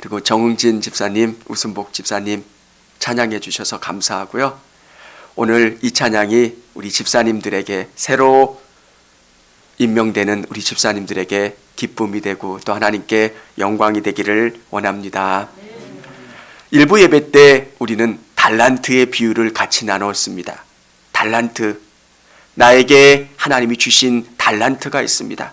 그리고 정응진 집사님, 우순복 집사님 찬양해 주셔서 감사하고요. 오늘 이 찬양이 우리 집사님들에게 새로 임명되는 우리 집사님들에게 기쁨이 되고 또 하나님께 영광이 되기를 원합니다. 일부 예배 때 우리는 달란트의 비유를 같이 나누었습니다. 달란트. 나에게 하나님이 주신 달란트가 있습니다.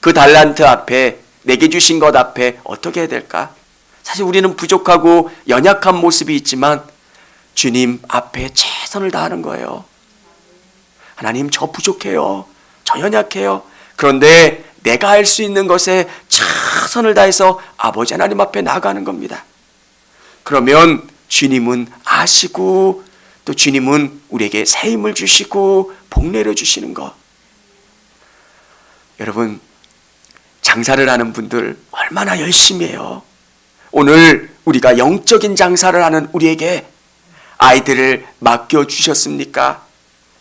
그 달란트 앞에 내게 주신 것 앞에 어떻게 해야 될까? 사실 우리는 부족하고 연약한 모습이 있지만 주님 앞에 최선을 다하는 거예요. 하나님 저 부족해요. 저 연약해요. 그런데 내가 할 수 있는 것에 최선을 다해서 아버지 하나님 앞에 나가는 겁니다. 그러면 주님은 아시고 또 주님은 우리에게 새 힘을 주시고 복 내려 주시는 것. 여러분 장사를 하는 분들 얼마나 열심히 해요. 오늘 우리가 영적인 장사를 하는 우리에게 아이들을 맡겨 주셨습니까?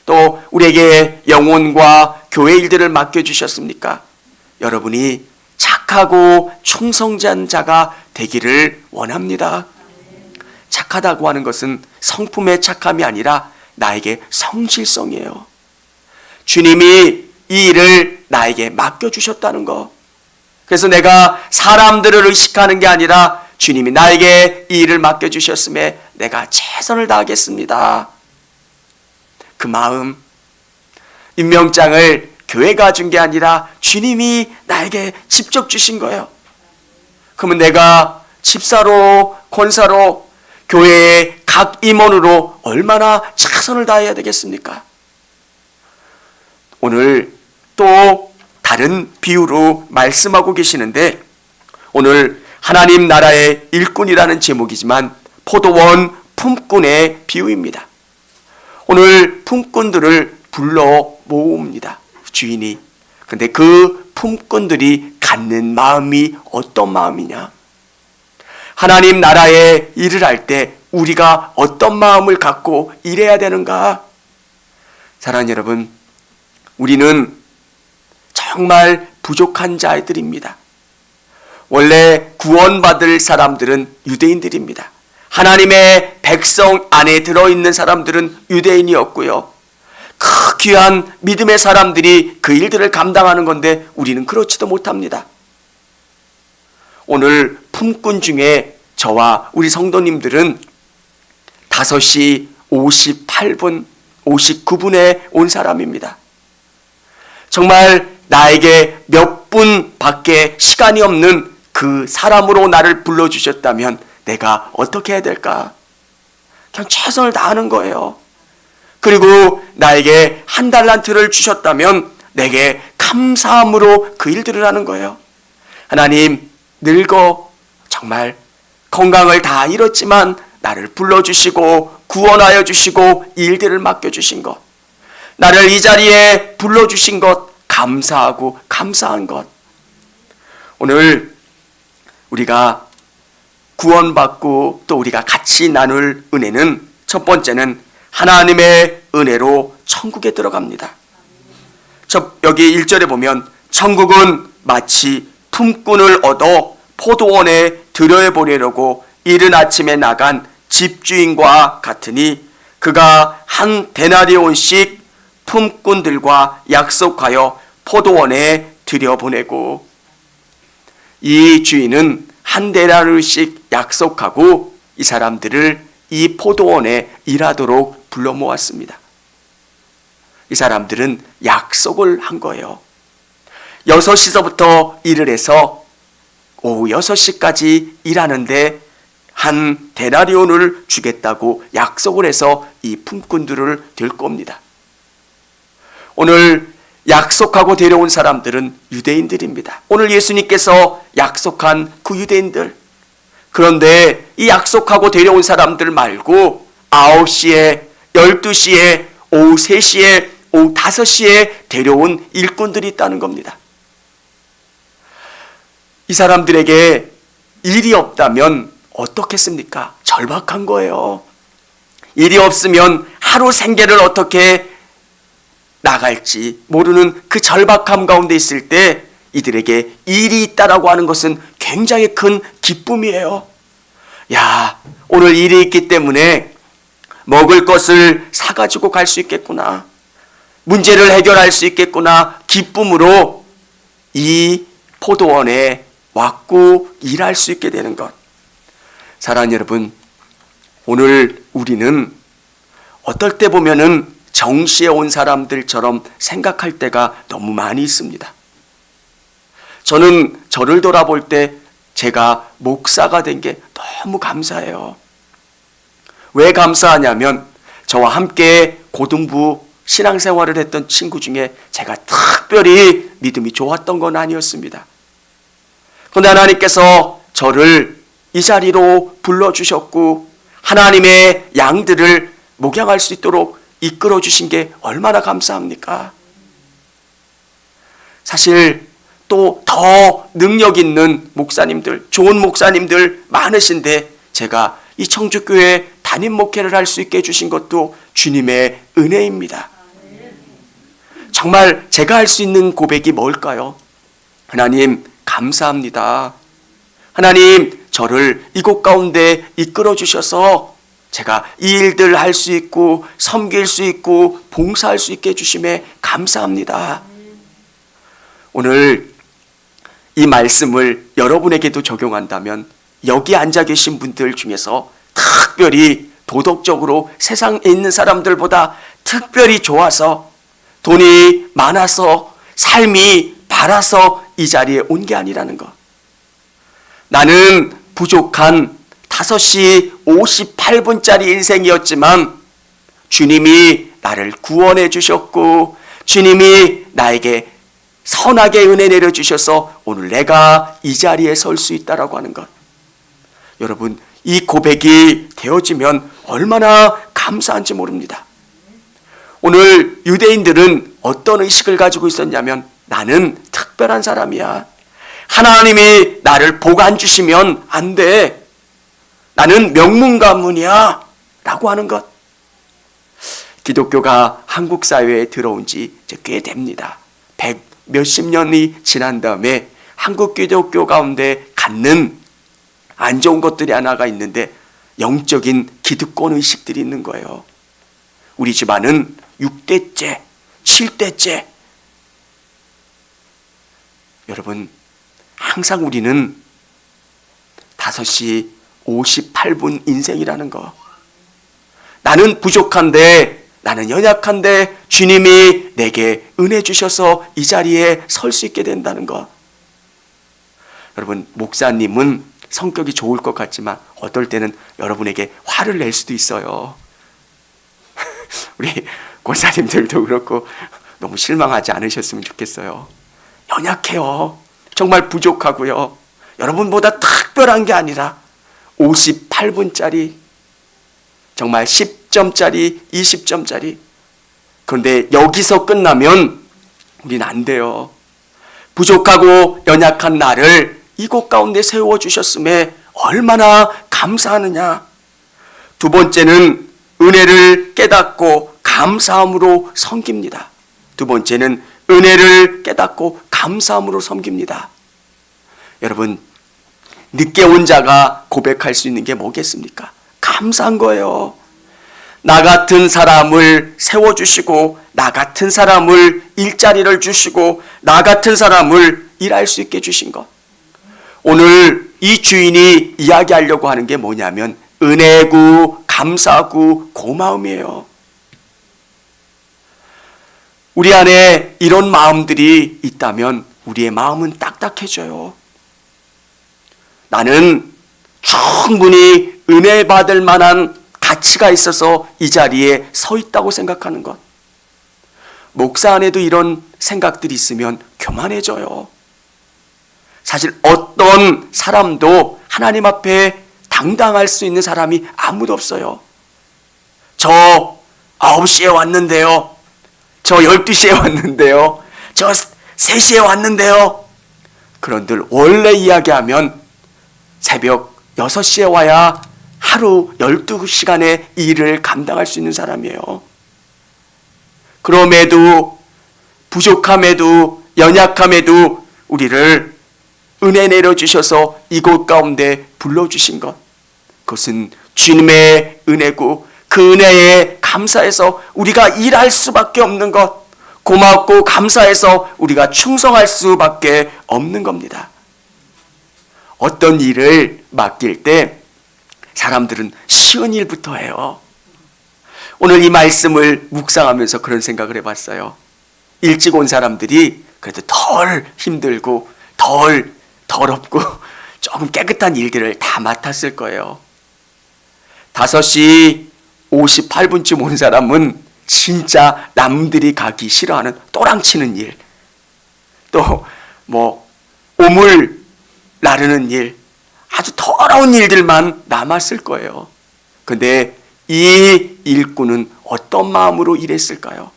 또 우리에게 영혼과 교회 일들을 맡겨 주셨습니까? 여러분이 착하고 충성된 자가 되기를 원합니다. 착하다고 하는 것은 성품의 착함이 아니라 나에게 성실성이에요. 주님이 이 일을 나에게 맡겨 주셨다는 거. 그래서 내가 사람들을 의식하는 게 아니라 주님이 나에게 이 일을 맡겨 주셨음에 내가 최선을 다하겠습니다. 그 마음 임명장을 교회가 준 게 아니라 주님이 나에게 직접 주신 거예요. 그러면 내가 집사로 권사로 교회의 각 임원으로 얼마나 최선을 다해야 되겠습니까? 오늘 또 다른 비유로 말씀하고 계시는데 오늘 하나님 나라의 일꾼이라는 제목이지만 포도원 품꾼의 비유입니다. 오늘 품꾼들을 불러 모읍니다. 주인이. 근데 그 품꾼들이 갖는 마음이 어떤 마음이냐? 하나님 나라에 일을 할 때 우리가 어떤 마음을 갖고 일해야 되는가? 사랑하는 여러분, 우리는 정말 부족한 자들입니다. 원래 구원받을 사람들은 유대인들입니다. 하나님의 백성 안에 들어있는 사람들은 유대인이었고요. 그 귀한 믿음의 사람들이 그 일들을 감당하는 건데 우리는 그렇지도 못합니다. 오늘 품꾼 중에 저와 우리 성도님들은 5시 58분, 59분에 온 사람입니다. 정말 나에게 몇 분 밖에 시간이 없는 그 사람으로 나를 불러주셨다면 내가 어떻게 해야 될까? 그냥 최선을 다하는 거예요. 그리고 나에게 한 달란트를 주셨다면 내게 감사함으로 그 일들을 하는 거예요. 하나님, 늙어 정말 건강을 다 잃었지만 나를 불러주시고 구원하여 주시고 일들을 맡겨주신 것. 나를 이 자리에 불러주신 것 감사하고 감사한 것. 오늘 우리가 구원받고 또 우리가 같이 나눌 은혜는 첫 번째는 하나님의 은혜로 천국에 들어갑니다. 저 여기 1절에 보면 천국은 마치 품꾼을 얻어 포도원에 들여보내려고 이른 아침에 나간 집주인과 같으니 그가 한 데나리온씩 품꾼들과 약속하여 포도원에 들여보내고 이 주인은 한 데나리온씩 약속하고 이 사람들을 이 포도원에 일하도록 불러 모았습니다. 이 사람들은 약속을 한 거예요. 6시서부터 일을 해서 오후 6시까지 일하는데 한 데나리온을 주겠다고 약속을 해서 이 품꾼들을 들 겁니다. 오늘 약속하고 데려온 사람들은 유대인들입니다. 오늘 예수님께서 약속한 그 유대인들. 그런데 이 약속하고 데려온 사람들 말고 9시에, 12시에, 오후 3시에, 오후 5시에 데려온 일꾼들이 있다는 겁니다. 이 사람들에게 일이 없다면 어떻겠습니까? 절박한 거예요. 일이 없으면 하루 생계를 어떻게 나갈지 모르는 그 절박함 가운데 있을 때 이들에게 일이 있다라고 하는 것은 굉장히 큰 기쁨이에요. 야, 오늘 일이 있기 때문에 먹을 것을 사가지고 갈 수 있겠구나. 문제를 해결할 수 있겠구나. 기쁨으로 이 포도원에 왔고 일할 수 있게 되는 것. 사랑하는 여러분, 오늘 우리는 어떨 때 보면은 정시에 온 사람들처럼 생각할 때가 너무 많이 있습니다. 저는 저를 돌아볼 때 제가 목사가 된 게 너무 감사해요. 왜 감사하냐면 저와 함께 고등부 신앙생활을 했던 친구 중에 제가 특별히 믿음이 좋았던 건 아니었습니다. 그런데 하나님께서 저를 이 자리로 불러주셨고 하나님의 양들을 목양할 수 있도록 이끌어 주신 게 얼마나 감사합니까? 사실 또 더 능력 있는 목사님들, 좋은 목사님들 많으신데 제가 이 청주교회 담임 목회를 할 수 있게 해주신 것도 주님의 은혜입니다. 정말 제가 할 수 있는 고백이 뭘까요? 하나님, 감사합니다. 하나님, 저를 이곳 가운데 이끌어 주셔서 제가 이 일들 할 수 있고 섬길 수 있고 봉사할 수 있게 해주심에 감사합니다. 오늘 이 말씀을 여러분에게도 적용한다면 여기 앉아 계신 분들 중에서 특별히 도덕적으로 세상에 있는 사람들보다 특별히 좋아서 돈이 많아서 삶이 바라서 이 자리에 온 게 아니라는 것. 나는 부족한 5시 58분짜리 인생이었지만 주님이 나를 구원해 주셨고 주님이 나에게 선하게 은혜 내려 주셔서 오늘 내가 이 자리에 설 수 있다라고 하는 것. 여러분, 이 고백이 되어지면 얼마나 감사한지 모릅니다. 오늘 유대인들은 어떤 의식을 가지고 있었냐면 나는 특별한 사람이야. 하나님이 나를 보관 주시면 안 돼. 나는 명문 가문이야. 라고 하는 것. 기독교가 한국 사회에 들어온 지 꽤 됩니다. 백 몇십 년이 지난 다음에 한국 기독교 가운데 갖는 안 좋은 것들이 하나가 있는데 영적인 기득권 의식들이 있는 거예요. 우리 집안은 6대째, 7대째. 여러분, 항상 우리는 5시 58분 인생이라는 거. 나는 부족한데, 나는 연약한데, 주님이 내게 은혜 주셔서 이 자리에 설 수 있게 된다는 것. 여러분, 목사님은 성격이 좋을 것 같지만, 어떨 때는 여러분에게 화를 낼 수도 있어요. 우리 권사님들도 그렇고, 너무 실망하지 않으셨으면 좋겠어요. 연약해요. 정말 부족하고요. 여러분보다 특별한 게 아니라 58분짜리 정말 10점짜리, 20점짜리. 그런데 여기서 끝나면 우린 안 돼요. 부족하고 연약한 나를 이곳 가운데 세워 주셨음에 얼마나 감사하느냐. 두 번째는 은혜를 깨닫고 감사함으로 섬깁니다. 두 번째는 은혜를 깨닫고 감사함으로 섬깁니다. 여러분, 늦게 온 자가 고백할 수 있는 게 뭐겠습니까? 감사한 거예요. 나 같은 사람을 세워주시고, 나 같은 사람을 일자리를 주시고, 나 같은 사람을 일할 수 있게 주신 것. 오늘 이 주인이 이야기하려고 하는 게 뭐냐면, 은혜고, 감사고, 고마움이에요. 우리 안에 이런 마음들이 있다면 우리의 마음은 딱딱해져요. 나는 충분히 은혜 받을 만한 가치가 있어서 이 자리에 서 있다고 생각하는 것. 목사 안에도 이런 생각들이 있으면 교만해져요. 사실 어떤 사람도 하나님 앞에 당당할 수 있는 사람이 아무도 없어요. 저 9시에 왔는데요. 저 12시에 왔는데요. 저 3시에 왔는데요. 그런들 원래 이야기하면 새벽 6시에 와야 하루 12시간의 일을 감당할 수 있는 사람이에요. 그럼에도 부족함에도 연약함에도 우리를 은혜 내려주셔서 이곳 가운데 불러주신 것. 그것은 주님의 은혜고 그 은혜에 감사해서 우리가 일할 수밖에 없는 것. 고맙고 감사해서 우리가 충성할 수밖에 없는 겁니다. 어떤 일을 맡길 때 사람들은 쉬운 일부터 해요. 오늘 이 말씀을 묵상하면서 그런 생각을 해봤어요. 일찍 온 사람들이 그래도 덜 힘들고 덜 더럽고 조금 깨끗한 일들을 다 맡았을 거예요. 5시 58분쯤 온 사람은 진짜 남들이 가기 싫어하는 또랑치는 일, 또 뭐 오물 나르는 일, 아주 더러운 일들만 남았을 거예요. 근데 이 일꾼은 어떤 마음으로 일했을까요?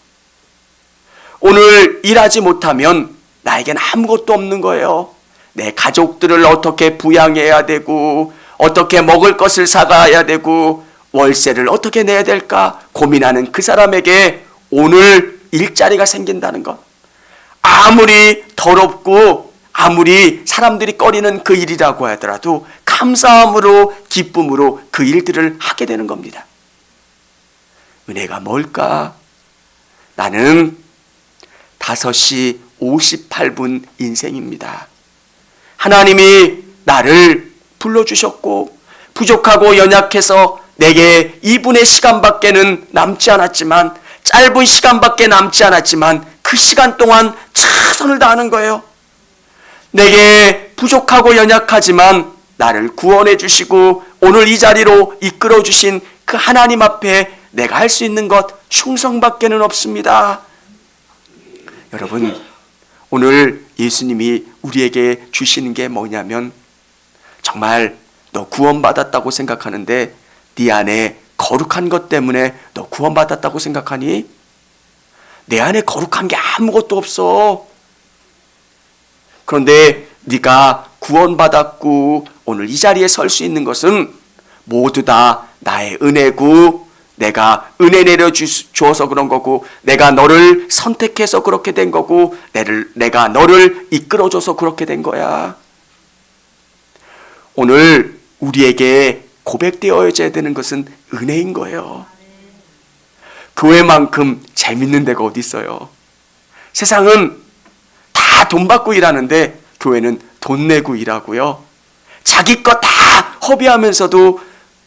오늘 일하지 못하면 나에겐 아무것도 없는 거예요. 내 가족들을 어떻게 부양해야 되고, 어떻게 먹을 것을 사가야 되고, 월세를 어떻게 내야 될까 고민하는 그 사람에게 오늘 일자리가 생긴다는 것. 아무리 더럽고 아무리 사람들이 꺼리는 그 일이라고 하더라도 감사함으로 기쁨으로 그 일들을 하게 되는 겁니다. 은혜가 뭘까? 나는 5시 58분 인생입니다. 하나님이 나를 불러주셨고 부족하고 연약해서 내게 2분의 시간밖에는 남지 않았지만 짧은 시간밖에 남지 않았지만 그 시간 동안 최선을 다하는 거예요. 내게 부족하고 연약하지만 나를 구원해 주시고 오늘 이 자리로 이끌어 주신 그 하나님 앞에 내가 할 수 있는 것 충성밖에는 없습니다. 여러분, 오늘 예수님이 우리에게 주시는 게 뭐냐면 정말 너 구원받았다고 생각하는데 네 안에 거룩한 것 때문에 너 구원받았다고 생각하니? 내 안에 거룩한 게 아무것도 없어. 그런데 네가 구원받았고 오늘 이 자리에 설 수 있는 것은 모두 다 나의 은혜고 내가 은혜 내려 주어서 그런 거고 내가 너를 선택해서 그렇게 된 거고 내를 내가 너를 이끌어 줘서 그렇게 된 거야. 오늘 우리에게 고백되어져야 되는 것은 은혜인 거예요. 교회만큼 재밌는 데가 어디 있어요? 세상은 다 돈 받고 일하는데 교회는 돈 내고 일하고요. 자기 것다 허비하면서도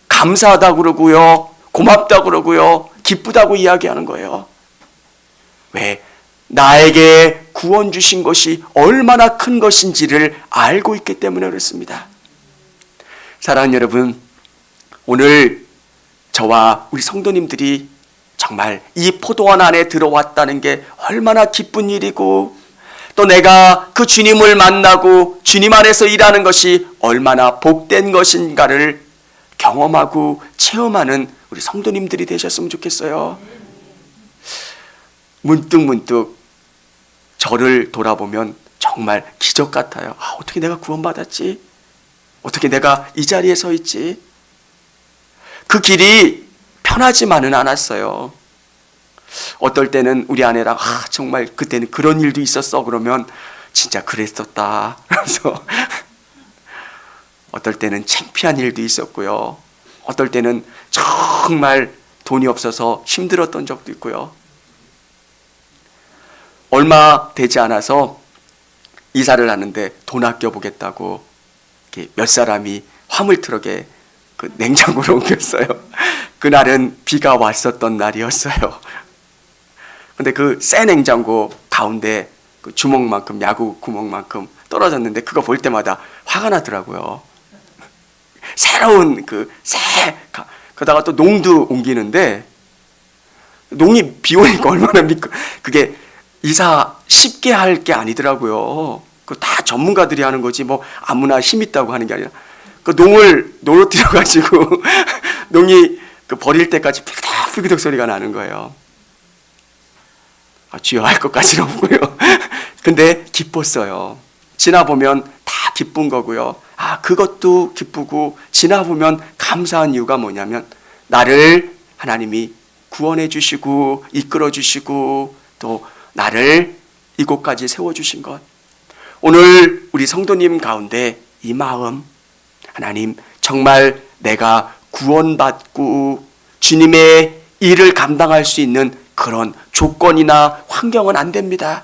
감사하다 그러고요. 고맙다 그러고요. 기쁘다고 이야기하는 거예요. 왜? 나에게 구원 주신 것이 얼마나 큰 것인지를 알고 있기 때문에 그렇습니다. 사랑하는 여러분, 오늘 저와 우리 성도님들이 정말 이 포도원 안에 들어왔다는 게 얼마나 기쁜 일이고 또 내가 그 주님을 만나고 주님 안에서 일하는 것이 얼마나 복된 것인가를 경험하고 체험하는 우리 성도님들이 되셨으면 좋겠어요. 문득 문득 저를 돌아보면 정말 기적 같아요. 아, 어떻게 내가 구원받았지? 어떻게 내가 이 자리에 서 있지? 그 길이 편하지만은 않았어요. 어떨 때는 우리 아내랑 아, 정말 그때는 그런 일도 있었어 그러면 진짜 그랬었다. 그래서 어떨 때는 창피한 일도 있었고요. 어떨 때는 정말 돈이 없어서 힘들었던 적도 있고요. 얼마 되지 않아서 이사를 하는데 돈 아껴 보겠다고 몇 사람이 화물 트럭에 그 냉장고로 옮겼어요. 그날은 비가 왔었던 날이었어요. 근데 그 새 냉장고 가운데 그 주먹만큼 야구 구멍만큼 떨어졌는데 그거 볼 때마다 화가 나더라고요. 새로운 그새 그다가 또 농도 옮기는데 농이 비 오니까 얼마나 믿고 그게 이사 쉽게 할 게 아니더라고요. 그 다 전문가들이 하는 거지 뭐 아무나 힘 있다고 하는 게 아니라 그 농을 노릇뜨려 가지고 농이 그 버릴 때까지 삐그덕삐그덕 소리가 나는 거예요. 아, 주여 할 것까지는 없고요. 근데 기뻤어요. 지나보면 다 기쁜 거고요. 아, 그것도 기쁘고, 지나보면 감사한 이유가 뭐냐면, 나를 하나님이 구원해 주시고, 이끌어 주시고, 또 나를 이곳까지 세워 주신 것. 오늘 우리 성도님 가운데 이 마음, 하나님, 정말 내가 구원받고 주님의 일을 감당할 수 있는 그런 조건이나 환경은 안 됩니다.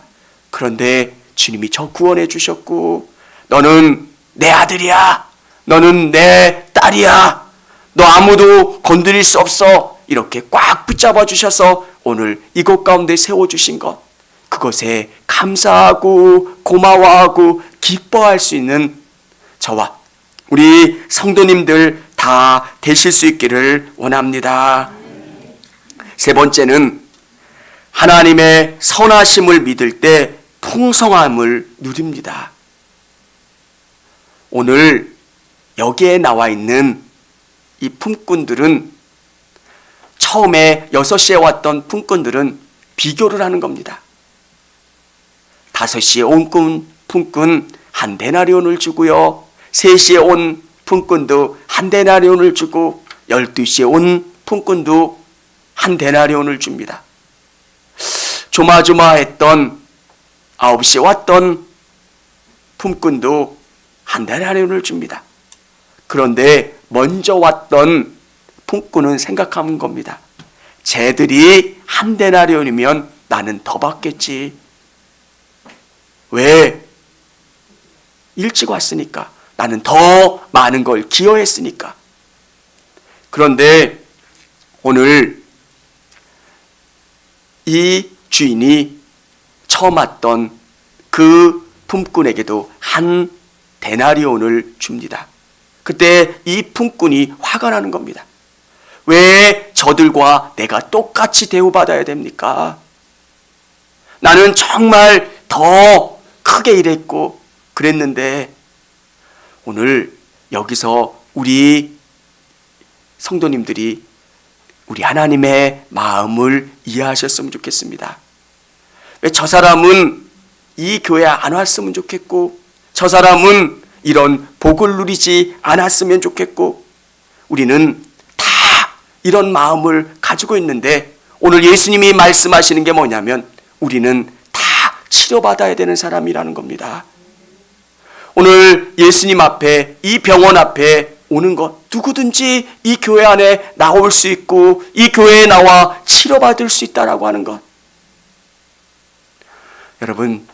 그런데 주님이 저 구원해 주셨고, 너는 내 아들이야. 너는 내 딸이야. 너 아무도 건드릴 수 없어. 이렇게 꽉 붙잡아 주셔서 오늘 이곳 가운데 세워 주신 것. 그것에 감사하고 고마워하고 기뻐할 수 있는 저와 우리 성도님들 다 되실 수 있기를 원합니다. 세 번째는 하나님의 선하심을 믿을 때 풍성함을 누립니다. 오늘 여기에 나와 있는 이 품꾼들은 처음에 6시에 왔던 품꾼들은 비교를 하는 겁니다. 5시에 온 꾼, 품꾼 한 데나리온을 주고요. 3시에 온 품꾼도 한 데나리온을 주고 12시에 온 품꾼도 한 데나리온을 줍니다. 조마조마했던 9시에 왔던 품꾼도 한 데나리온을 줍니다. 그런데 먼저 왔던 품꾼은 생각하는 겁니다. 쟤들이 한 데나리온이면 나는 더 받겠지. 왜? 일찍 왔으니까. 나는 더 많은 걸 기여했으니까. 그런데 오늘 이 주인이 처음 왔던 그 품꾼에게도 한 데나리온을 줍니다. 그때 이 품꾼이 화가 나는 겁니다. 왜 저들과 내가 똑같이 대우받아야 됩니까? 나는 정말 더 크게 일했고 그랬는데 오늘 여기서 우리 성도님들이 우리 하나님의 마음을 이해하셨으면 좋겠습니다. 왜 저 사람은 이 교회 안 왔으면 좋겠고 저 사람은 이런 복을 누리지 않았으면 좋겠고 우리는 다 이런 마음을 가지고 있는데 오늘 예수님이 말씀하시는 게 뭐냐면 우리는 다 치료받아야 되는 사람이라는 겁니다. 오늘 예수님 앞에 이 병원 앞에 오는 것 누구든지 이 교회 안에 나올 수 있고 이 교회에 나와 치료받을 수 있다라고 하는 것. 여러분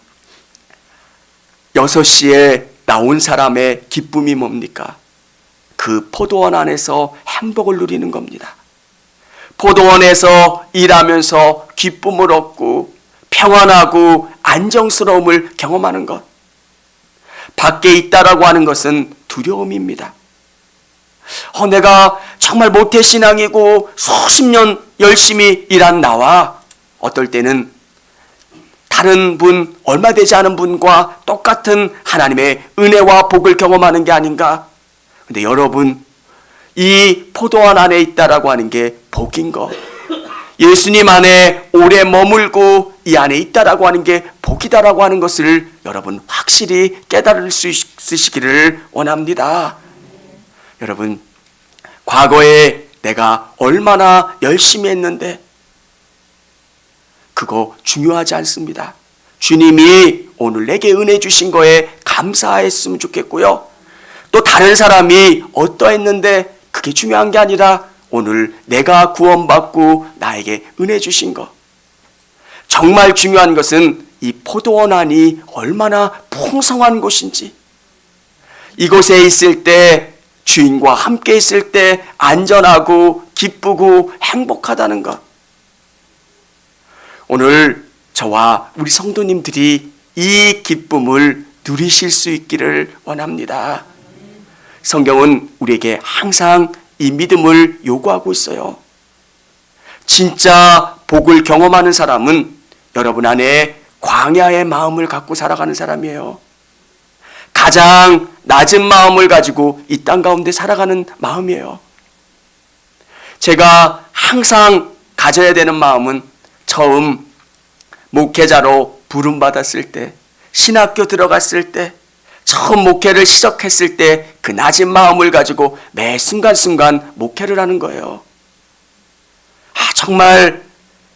6시에 나온 사람의 기쁨이 뭡니까? 그 포도원 안에서 행복을 누리는 겁니다. 포도원에서 일하면서 기쁨을 얻고 평안하고 안정스러움을 경험하는 것. 밖에 있다라고 하는 것은 두려움입니다. 어, 내가 정말 모태신앙이고 수십 년 열심히 일한 나와 어떨 때는 다른 분, 얼마 되지 않은 분과 똑같은 하나님의 은혜와 복을 경험하는 게 아닌가. 근데 여러분, 이 포도원 안에 있다라고 하는 게 복인 거. 예수님 안에 오래 머물고 이 안에 있다라고 하는 게 복이다라고 하는 것을 여러분 확실히 깨달을 수 있으시기를 원합니다. 여러분, 과거에 내가 얼마나 열심히 했는데 그거 중요하지 않습니다. 주님이 오늘 내게 은혜 주신 거에 감사했으면 좋겠고요. 또 다른 사람이 어떠했는데 그게 중요한 게 아니라 오늘 내가 구원받고 나에게 은혜 주신 거. 정말 중요한 것은 이 포도원 안이 얼마나 풍성한 곳인지. 이곳에 있을 때 주인과 함께 있을 때 안전하고 기쁘고 행복하다는 것. 오늘 저와 우리 성도님들이 이 기쁨을 누리실 수 있기를 원합니다. 성경은 우리에게 항상 이 믿음을 요구하고 있어요. 진짜 복을 경험하는 사람은 여러분 안에 광야의 마음을 갖고 살아가는 사람이에요. 가장 낮은 마음을 가지고 이 땅 가운데 살아가는 마음이에요. 제가 항상 가져야 되는 마음은 처음 목회자로 부름받았을 때, 신학교 들어갔을 때, 처음 목회를 시작했을 때 그 낮은 마음을 가지고 매 순간순간 목회를 하는 거예요. 아, 정말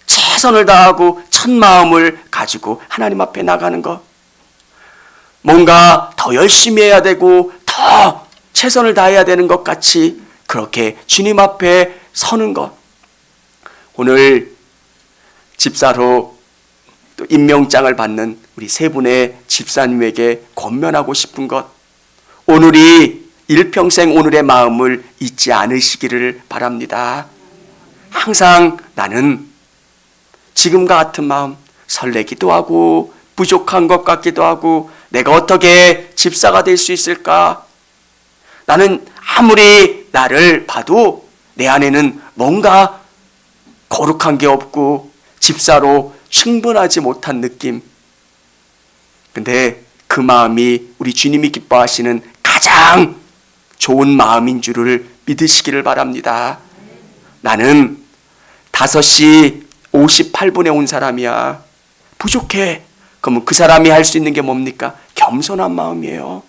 최선을 다하고 첫 마음을 가지고 하나님 앞에 나가는 것. 뭔가 더 열심히 해야 되고 더 최선을 다해야 되는 것 같이 그렇게 주님 앞에 서는 것. 오늘 집사로 또 임명장을 받는 우리 세 분의 집사님에게 권면하고 싶은 것. 오늘이 일평생 오늘의 마음을 잊지 않으시기를 바랍니다. 항상 나는 지금과 같은 마음 설레기도 하고 부족한 것 같기도 하고 내가 어떻게 집사가 될 수 있을까? 나는 아무리 나를 봐도 내 안에는 뭔가 거룩한 게 없고 집사로 충분하지 못한 느낌. 근데 그 마음이 우리 주님이 기뻐하시는 가장 좋은 마음인 줄을 믿으시기를 바랍니다. 나는 5시 58분에 온 사람이야. 부족해. 그러면 그 사람이 할 수 있는 게 뭡니까? 겸손한 마음이에요.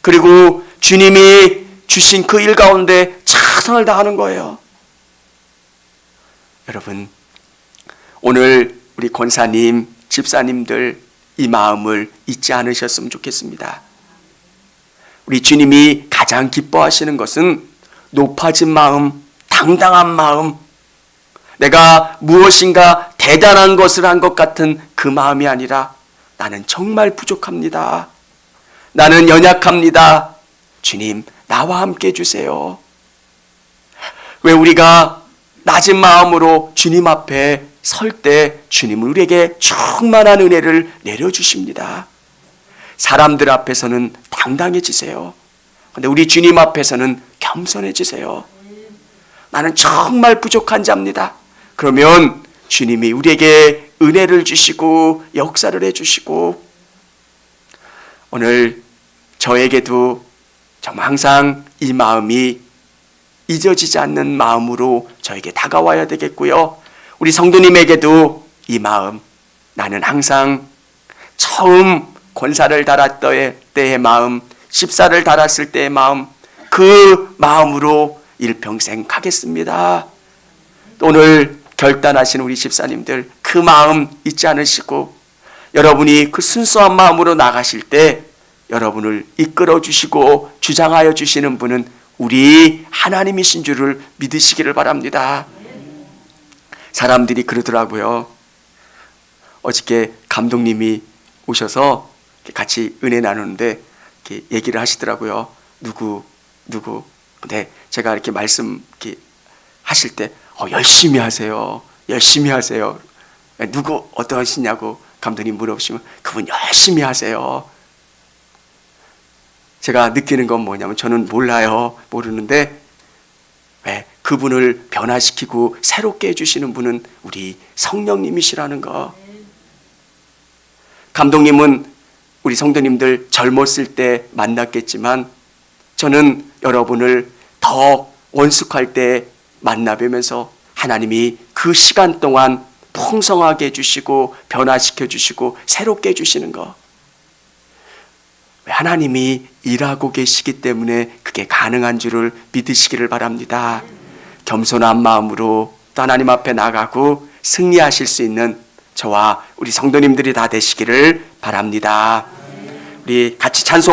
그리고 주님이 주신 그 일 가운데 최선을 다하는 거예요. 여러분, 오늘 우리 권사님, 집사님들 이 마음을 잊지 않으셨으면 좋겠습니다. 우리 주님이 가장 기뻐하시는 것은 높아진 마음, 당당한 마음, 내가 무엇인가 대단한 것을 한 것 같은 그 마음이 아니라 나는 정말 부족합니다. 나는 연약합니다. 주님, 나와 함께 해주세요. 왜 우리가 낮은 마음으로 주님 앞에 설 때 주님은 우리에게 충만한 은혜를 내려주십니다. 사람들 앞에서는 당당해지세요. 근데 우리 주님 앞에서는 겸손해지세요. 나는 정말 부족한 자입니다. 그러면 주님이 우리에게 은혜를 주시고 역사를 해주시고 오늘 저에게도 정말 항상 이 마음이 잊어지지 않는 마음으로 저에게 다가와야 되겠고요. 우리 성도님에게도 이 마음 나는 항상 처음 권사를 달았을 때의 마음, 십사를 달았을 때의 마음, 그 마음으로 일평생 가겠습니다. 오늘 결단하신 우리 집사님들 그 마음 잊지 않으시고 여러분이 그 순수한 마음으로 나가실 때 여러분을 이끌어 주시고 주장하여 주시는 분은 우리 하나님이신 줄을 믿으시기를 바랍니다. 사람들이 그러더라고요. 어저께 감독님이 오셔서 같이 은혜 나누는데 이렇게 얘기를 하시더라고요. 누구 누구. 근데 제가 이렇게 말씀 이렇게 하실 때 어, 열심히 하세요. 열심히 하세요. 누구 어떠하시냐고 감독님 물어보시면 그분 열심히 하세요. 제가 느끼는 건 뭐냐면 저는 몰라요. 모르는데 왜 그분을 변화시키고 새롭게 해주시는 분은 우리 성령님이시라는 거. 감독님은 우리 성도님들 젊었을 때 만났겠지만 저는 여러분을 더 원숙할 때 만나뵈면서 하나님이 그 시간 동안 풍성하게 해주시고 변화시켜 주시고 새롭게 해주시는 거. 하나님이 일하고 계시기 때문에 그게 가능한 줄을 믿으시기를 바랍니다. 겸손한 마음으로 또 하나님 앞에 나가고 승리하실 수 있는 저와 우리 성도님들이 다 되시기를 바랍니다. 우리 같이 찬송